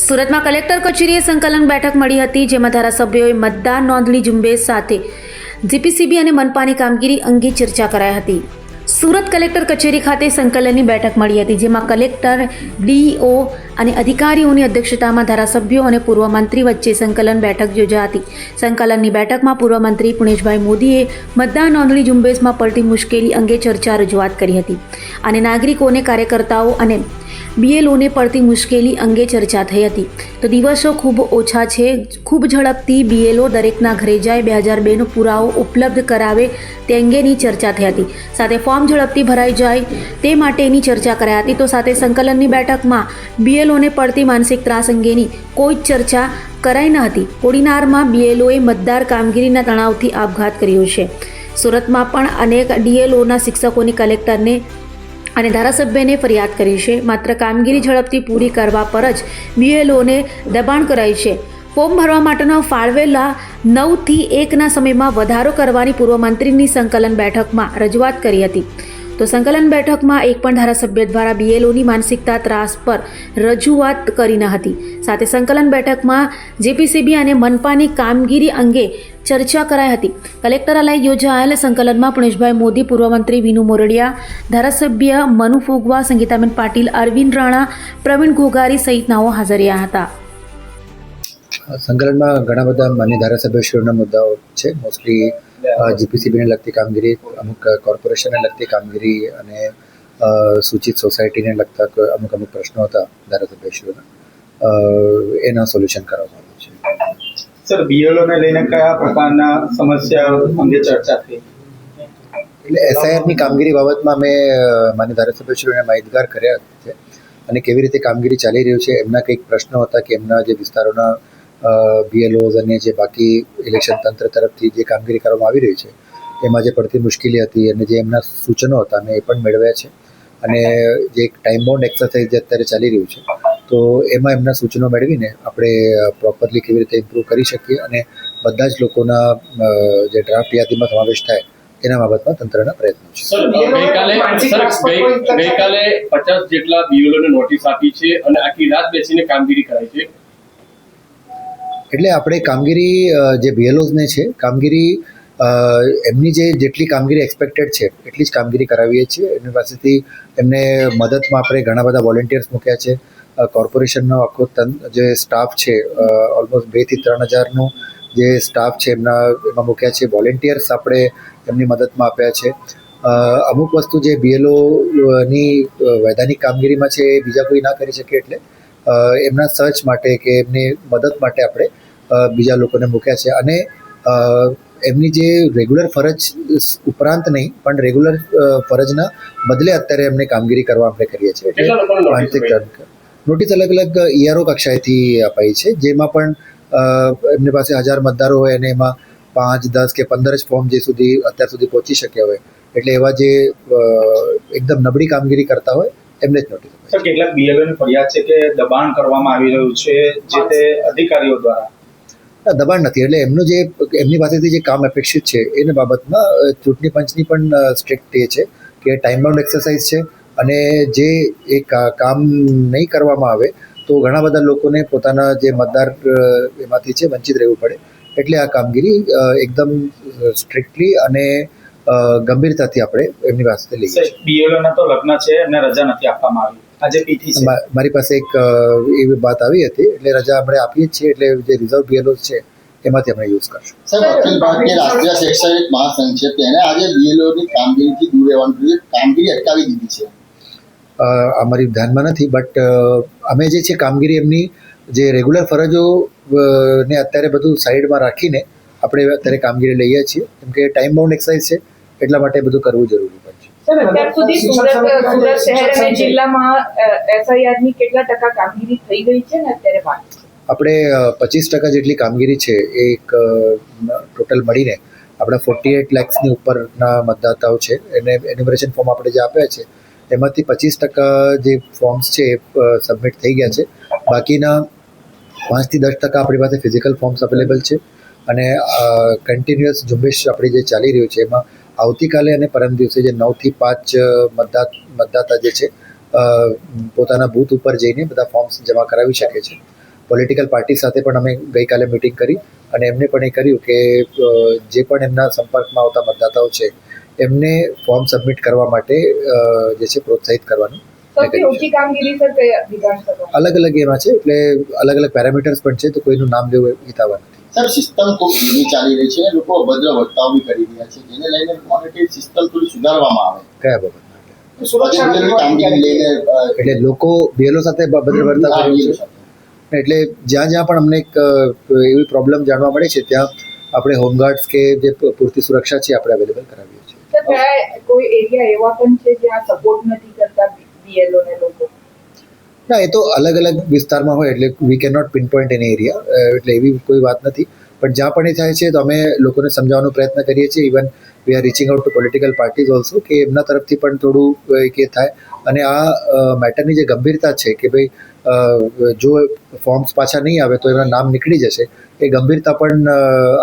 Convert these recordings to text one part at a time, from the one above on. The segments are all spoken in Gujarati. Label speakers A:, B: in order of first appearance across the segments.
A: સુરતમાં કલેક્ટર કચેરીએ સંકલન બેઠક મળી હતી, જેમાં ધારાસભ્યોએ મતદાર નોંધણી ઝુંબેશ સાથે જીપીસીબી અને મનપાની કામગીરી અંગે ચર્ચા કરાઈ હતી. સુરત કલેક્ટર કચેરી ખાતે સંકલનની બેઠક મળી હતી, જેમાં કલેક્ટર, ડીઓ અને અધિકારીઓની અધ્યક્ષતામાં ધારાસભ્યો અને પૂર્વ મંત્રી વચ્ચે સંકલન બેઠક યોજા હતી સંકલનની બેઠકમાં પૂર્વ મંત્રી પુણેશભાઈ મોદીએ મતદાર નોંધણી ઝુંબેશમાં પડતી મુશ્કેલી અંગે ચર્ચા રજૂઆત કરી હતી અને નાગરિકોને, કાર્યકર્તાઓ અને બીએલઓને પડતી મુશ્કેલી અંગે ચર્ચા થઈ હતી. તો દિવસો ખૂબ ઓછા છે, ખૂબ ઝડપથી બીએલઓ દરેકના ઘરે જાય, બે હજાર બેનો પુરાવો ઉપલબ્ધ કરાવે તે અંગેની ચર્ચા થઈ હતી. સાથે ફોર્મ ઝડપથી ભરાઈ જાય તે માટેની ચર્ચા કરાઈ હતી. તો સાથે સંકલનની બેઠકમાં બીએલઓને પડતી માનસિક ત્રાસ અંગેની કોઈ જ ચર્ચા કરાઈ ન હતી. કોડીનારમાં બીએલઓએ મતદાર કામગીરીના તણાવથી આપઘાત કર્યો છે. સુરતમાં પણ અનેક ડીએલઓના શિક્ષકોની કલેક્ટરને અને ધારાસભ્યને ફરિયાદ કરી છે. માત્ર કામગીરી ઝડપથી પૂરી કરવા પર જ બીએલઓને દબાણ કરાય છે. ફોર્મ ભરવા માટેના ફાળવેલા નવથી એકના સમયમાં વધારો કરવાની પૂર્વ મંત્રીની સંકલન બેઠકમાં રજૂઆત કરી હતી. તો સંકલન બેઠકમાં એક પણ ધારાસભ્ય દ્વારા બીએલઓની માનસિકતા ત્રાસ પર રજૂઆત કરી ન હતી. સાથે સંકલન બેઠકમાં જેપીસીબી અને મનપાની કામગીરી અંગે ચર્ચા કરાઈ હતી. કલેક્ટરાલય યોજાયેલ સંકલનમાં પુણેશભાઈ મોદી, પૂર્વ મંત્રી વિનુ મોરડિયા, ધારાસભ્ય મનુ ફોગવા, સંગીતાબેન પાટીલ, અરવિંદ રાણા, પ્રવીણ ઘોઘારી સહિતનાઓ હાજર રહ્યા હતા.
B: સંકલનમાં ઘણા બધા માન્ય ધારાસભ્યશ્રીઓના મુદ્દાઓ છે. મોસ્ટલી જીપીસીબીને લગતી કામગીરી અમુક કોર્પોરેશનને લગતી કામગીરી અને સૂચિત સોસાયટીને લગતા અમુક અમુક પ્રશ્નો હતા ધારાસભ્યશ્રીઓના એના સોલ્યુશન કરવામાં આવ્યું છે.
C: સર બીએલઓને લઈને કયા પ્રકારના સમસ્યા અંગે ચર્ચા થઈ?
B: એટલે એસઆઈઆરની કામગીરી બાબતમાં મેં અ, માન્ય ધારાસભ્યશ્રીઓને માહિતગાર કર્યા છે અને કેવી રીતે કામગીરી ચાલી રહ્યું છે એમના કંઈક પ્રશ્નો હતા કે એમના જે વિસ્તારોના બીએલઓઝ અને જે બાકી ઇલેક્શન તંત્ર તરફથી જે કામગીરી કરવામાં આવી રહી છે એમાં જે પડતી મુશ્કેલી હતી અને જે એમના સૂચનો હતા અમે એ પણ મેળવ્યા છે. અને જે એક ટાઈમ બોન્ડ એક્સરસાઇઝ જે અત્યારે ચાલી રહ્યું છે તો એમાં એમના સૂચનો મેળવીને આપણે પ્રોપરલી કેવી રીતે ઇમ્પ્રૂવ કરી શકીએ અને બધા જ લોકોના જે ડ્રાફ્ટ યાદીમાં સમાવેશ થાય એના બાબતમાં તંત્રના પ્રયત્નો છે.
D: ગઈકાલે ગઈકાલે પચાસ જેટલા બીઓલોને નોટિસ આપી છે અને આખી રાત બેસીને કામગીરી કરાઈ છે.
B: એટલે આપણે કામગીરી જે બીએલઓઝને છે, કામગીરી એમની જે જેટલી કામગીરી એક્સપેક્ટેડ છે, એટલી જ કામગીરી કરાવીએ છીએ. એમની પાસેથી એમને મદદમાં આપણે ઘણા બધા વોલેન્ટિયર્સ મૂક્યા છે. કોર્પોરેશનનો આખો જે સ્ટાફ છે ઓલમોસ્ટ બેથી ત્રણ હજારનો જે સ્ટાફ છે, એમના, એમાં મૂક્યા છે. વોલેન્ટિયર્સ આપણે એમની મદદમાં આપ્યા છે. અમુક વસ્તુ જે બીએલઓની વૈધાનિક કામગીરીમાં છે, એ બીજા કોઈ ના કરી શકે એટલે એમના સર્ચ માટે કે એમની મદદ માટે આપણે બીજા લોકોને મૂક્યા છે. અને એમની જે રેગ્યુલર ફરજ ઉપરાંત નહીં પણ રેગ્યુલર ફરજના બદલે અત્યારે એમને કામગીરી કરવા આપણે કરીએ છીએ. એટલે માનસિક નોટિસ અલગ અલગ ઈઆરઓ કક્ષાએથી અપાઈ છે જેમાં પણ એમની પાસે હજાર મતદારો હોય અને એમાં પાંચ દસ કે પંદર જ ફોર્મ જે સુધી અત્યાર સુધી પહોંચી શક્યા હોય. એટલે એવા જે એકદમ નબળી કામગીરી કરતા હોય એમને જ નોટિસ
C: સર કેટલાક BLO ફરિયાદ છે કે દબાણ કરવામાં આવી રહ્યું છે જે તે અધિકારીઓ દ્વારા?
B: દબાણ નથી. એટલે એમનું જે એમની પાસેથી જે કામ અપેક્ષિત છે એને બાબતમાં ચૂંટણી પંચની પણ સ્ટ્રિક્ટ એ છે કે ટાઈમ બાઉન્ડ એક્સરસાઇઝ છે. અને જે એ કામ નહીં કરવામાં આવે તો ઘણા બધા લોકોને પોતાના જે મતદાર એમાંથી છે વંચિત રહેવું પડે. એટલે આ કામગીરી એકદમ સ્ટ્રિક્ટલી અને ગંભીરતાથી આપણે એમની પાસેથી લઈએ
C: સર તો લગ્ન છે એમને રજા નથી આપવામાં આવી. આજે પીટી છે.
B: મારી પાસે એક એવી વાત આવી હતી એટલે રજા આપણે આપીએ છીએ એટલે જે રિઝર્વ બીએલઓ છે એમાંથી આપણે યુઝ કરશું.
E: સર અખિલ ભારતીય રાષ્ટ્રીય શૈક્ષણિક મહાસંઘ છે તેને આજે બીએલઓની ની કામગીરીથી દૂર રહેવાનું જોઈએ કામગીરી અટકાવી દીધી છે.
B: અમારી ધ્યાનમાં નથી બટ અમે જે છે કામગીરી એમની જે રેગ્યુલર ફરજો ને અત્યારે બધું સાઈડમાં રાખીને આપણે અત્યારે કામગીરી લઈએ છીએ. કેમ કે ટાઈમ બાઉન્ડ એક્સરસાઇઝ છે એટલા માટે બધું કરવું જરૂરી છે.
F: અત્યાર સુધી સુરત સુરત શહેર અને જિલ્લામાં એસઆઈઆરની કેટલા ટકા કામગીરી થઈ ગઈ છે ને અત્યારે બાકી
B: આપણે પચીસ ટકા જેટલી કામગીરી છે એ એક ટોટલ મળીને આપણા ફોર્ટી એટ લેક્સની ઉપરના મતદાતાઓ છે. એને એન્યુમરેશન ફોર્મ આપણે જે આપ્યા છે એમાંથી પચીસ ટકા જે ફોર્મ્સ છે એ સબમિટ થઈ ગયા છે. બાકીના પાંચથી દસ ટકા આપણી પાસે ફિઝિકલ ફોર્મ્સ અવેલેબલ છે. અને કન્ટિન્યુઅસ ઝુંબેશ આપણી જે ચાલી રહ્યું છે એમાં આવતીકાલે અને પરમ દિવસે જે નવથી પાંચ મતદાત મતદાતા જે છે પોતાના બૂથ ઉપર જઈને બધા ફોર્મ્સ જમા કરાવી શકે છે. પોલિટિકલ પાર્ટી સાથે પણ અમે ગઈકાલે મિટિંગ કરી અને એમને પણ એ કર્યું કે જે પણ એમના સંપર્કમાં આવતા મતદાતાઓ છે એમને ફોર્મ સબમિટ કરવા માટે જે છે પ્રોત્સાહિત કરવાનું અલગ અલગ એમાં છે એટલે અલગ અલગ પેરામીટર્સ પણ છે તો કોઈનું નામ લેવું હિતાવા નથી.
E: સાહેબ સિસ્ટમ ખૂબ ધીમી ચાલી રહી છે. લોકો અભદ્ર વર્તાવ બી કરી રહ્યા છે. જેને લઈને લોકોને સિસ્ટમ થોડી સુધારવામાં આવે.
B: કયા
E: અ,
B: એટલે લોકો બેનો સાથે ભદ્ર વર્તાવ
E: કરી
B: એટલે જ્યાં જ્યાં પણ અમને એક એવી પ્રોબ્લેમ જાણવા મળે છે ત્યાં આપણે હોમગાર્ડ્સ કે જે પૂરતી સુરક્ષા છે આપણે અવેલેબલ કરાવીએ છીએ.
F: કોઈ એરિયા એવા પણ છે જ્યાં સપોર્ટ નથી કરતા બીએલઓ ને લોકો?
B: ના, એ તો અલગ અલગ વિસ્તારમાં હોય, એટલે we can not pin point any area એટલે એવી કોઈ વાત નથી. પણ જ્યાં પણ એ થાય છે, તો અમે લોકોને સમજાવવાનો પ્રયત્ન કરીએ છીએ. Even we are reaching out to political parties also કે એમના તરફથી પણ થોડું કે થાય. અને આ મેટરની જે ગંભીરતા છે કે ભાઈ જો ફોર્મ્સ પાછા નહીં આવે, તો એમના નામ નીકળી જશે, એ ગંભીરતા પણ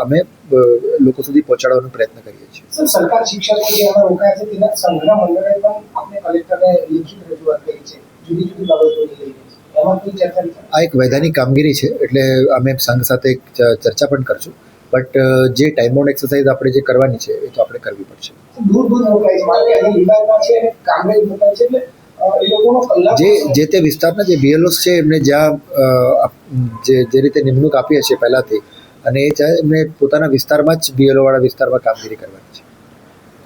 B: અમે લોકો સુધી પહોંચાડવાનો પ્રયત્ન કરીએ છીએ.
G: સર, સરકાર શિક્ષકો જે રોકાયા છે, તેના સંગ્રહ મંડળે પણ આપણે કલેક્ટરને લિખિત રજૂઆત કરી છે.
B: આ એક વૈધાનિક કામગીરી છે, એટલે અમે સંઘ સાથે ચર્ચા પણ કરશું. બટ જે ટાઈમ બાઉન્ડ એક્સરસાઇઝ આપણે જે કરવાની છે, એ તો આપણે કરવી પડશે. જે જે તે વિસ્તારના જે બીએલઓસ છે, એમને જ્યાં જે જે રીતે નિમણૂક આપી હશે પહેલાંથી, અને એ એમને પોતાના વિસ્તારમાં જ બીએલઓ વાળા વિસ્તારમાં કામગીરી કરવાની છે.